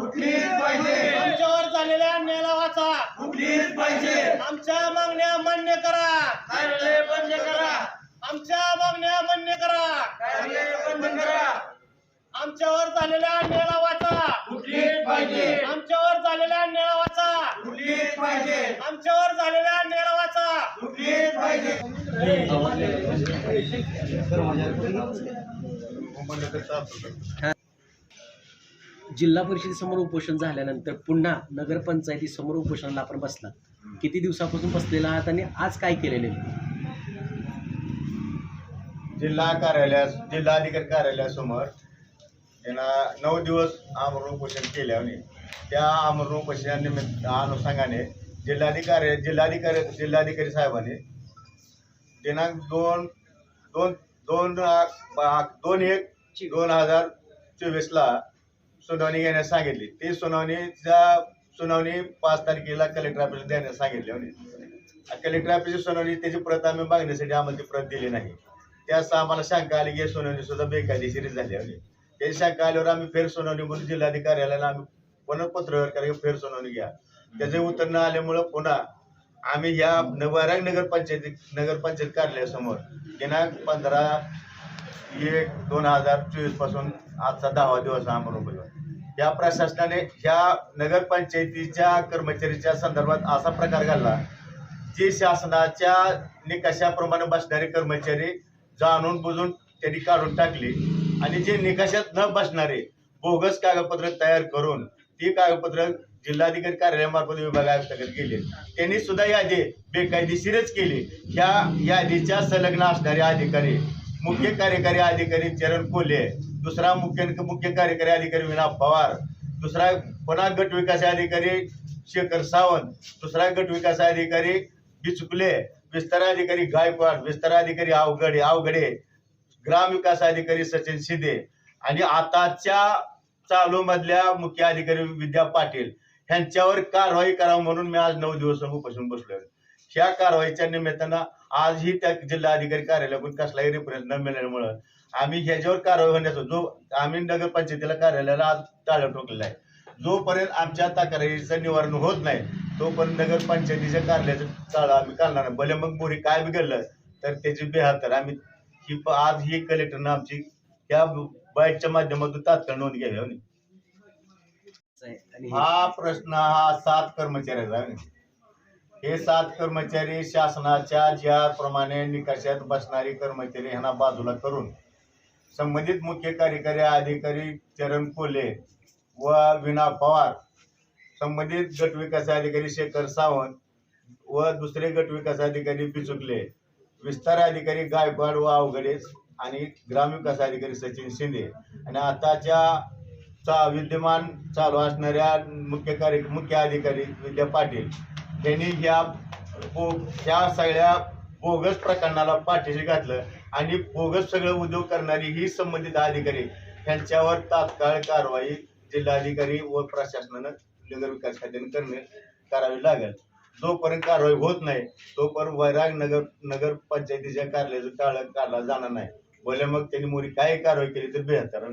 पाहिजे. आमच्यावर झालेल्या अन्यायाला वाचा. पाहिजे. आमच्या मागण्या मान्य करा. कार्यालय बंद करा. आमच्या मागण्या मान्य करा. कार्यालय बंद करा. आमच्यावर झालेल्या अन्यायाला वाचा. पाहिजे. आमच्यावर झालेल्या अन्यायाला वाचा. पाहिजे. आमच्यावर झालेल्या अन्यायाला वाचा. पाहिजे. जिल्हा परिषदेसमोर उपोषण झाल्यानंतर पुन्हा नगरपंचायतीसमोर उपोषणाला आपण बसला किती दिवसापासून बसलेला आहात आणि आज काय केलेले जिल्हा कार्यालयास जिल्हाधिकारी कार्यालयासमोर त्यांना नऊ दिवस आमरण उपोषण केल्याने त्या आमरण उपोषणानिमित्त अनुषंगाने जिल्हाधिकारी जिल्हाधिकारी जिल्हाधिकारी साहेबांनी दिनांक दोन दोन दोन दोन एक दोन हजार चोवीसला सुनावणी घेण्यास सांगितली. ती सुनावणीच्या सुनावणी पाच तारखेला कलेक्टर ऑफिसला देण्यास सांगितली होती. कलेक्टर ऑफिसची सुनावणी त्याची प्रत आम्ही मागण्यासाठी आम्हाला ती प्रत दिली नाही. त्यास आम्हाला शंका आली की सुनावणी सुद्धा बेकायदेशीर झाली होती. त्याची शंका आल्यावर आम्ही फेर सुनावणी म्हणून जिल्हाधिकाऱ्याला आम्ही पुन्हा पत्रव्यवहार करा फेर सुनावणी घ्या. त्याचे उत्तर न आल्यामुळं पुन्हा आम्ही या वैराग नगरपंचायती नगरपंचायत कार्यालयासमोर दिनांक पंधरा एक दोन हजार चोवीसपासून आजचा दहावा दिवस हा या प्रशासनाने ह्या नगरपंचायतीच्या कर्मचारीच्या संदर्भात असा प्रकार घालला जे शासनाच्या निकषाप्रमाणे बसणारे कर्मचारी जाणून बुजून त्यांनी काढून टाकली आणि जे निकषात न बसणारे बोगस कागदपत्र तयार करून ती कागदपत्र जिल्हाधिकारी कार्यालयामार्फत विभाग आयुक्ताकडे गेले. त्यांनी सुद्धा यादी बेकायदेशीरच केली. ह्या यादीच्या संलग्न असणारे अधिकारी मुख्य कार्यकारी अधिकारी चरण कोल्हे दुसरा मुख्य मुख्य कार्यकारी अधिकारी विना पवार दुसरा पुन्हा गट विकास अधिकारी शेखर सावंत दुसरा गट विकास अधिकारी बिचुकले विस्तार अधिकारी गायकवाड विस्तार अधिकारी अवघडे अवघडे ग्रामविकास अधिकारी सचिन शिंदे आणि आताच्या चालू मधल्या मुख्य अधिकारी विद्या पाटील. ह्यांच्यावर कारवाई करावं म्हणून मी आज नऊ दिवस उपोषण बसलोय. ह्या कारवाईच्या निमित्तानं आजही त्या जिल्हाधिकारी कार्यालयाकडून कसलाही रेफरन्स न मिळाल्यामुळं आम्ही ह्याच्यावर कारवाई होण्याचा जो आम्ही नगरपंचायतीला कार्यालयाला आज टाळं ठोकलेला आहे. जोपर्यंत आमच्या तक्रारीचं निवारण होत नाही तोपर्यंत नगरपंचायतीच्या कार्यालयाचं टाळं आम्ही काढणार भले मग मोरी काय बिघडलं तर त्याची बेहातर आम्ही ही आज ही कलेक्टरनं आमची या बाईटच्या माध्यमातून तात्काळ नोंद घ्यावी हो हा प्रश्न हा सात कर्मचाऱ्याचा आहे. हे सात कर्मचारी शासनाच्या ज्याप्रमाणे निकषात बसणारे कर्मचारी ह्यांना बाजूला करून संबंधित मुख्य कार्यकारी अधिकारी चरण कोले व विना पवार संबंधित गट विकास अधिकारी शेखर सावंत व दुसरे गट विकास अधिकारी पिचुकले विस्तार अधिकारी गायकवाड व अवघडे आणि ग्रामविकास अधिकारी सचिन शिंदे. आणि आताच्या चा विद्यमान चालू असणाऱ्या मुख्य कार्य मुख्य अधिकारी विद्या पाटील. त्यांनी या बो या सगळ्या बोगस प्रकरणाला पाठीशी घातलं. आणि बोगस सगळं उद्योग करणारी ही संबंधित अधिकारी यांच्यावर तात्काळ कारवाई जिल्हाधिकारी व प्रशासनानं नगर विकास खात्याने करणे करावी लागेल. जोपर्यंत कारवाई होत नाही तोपर्यंत वैराग नगर नगर पंचायतीच्या कार्यालयाचं काळ काढला जाणार नाही. भले मग त्यांनी मोरी काय कारवाई केली तर बेहतर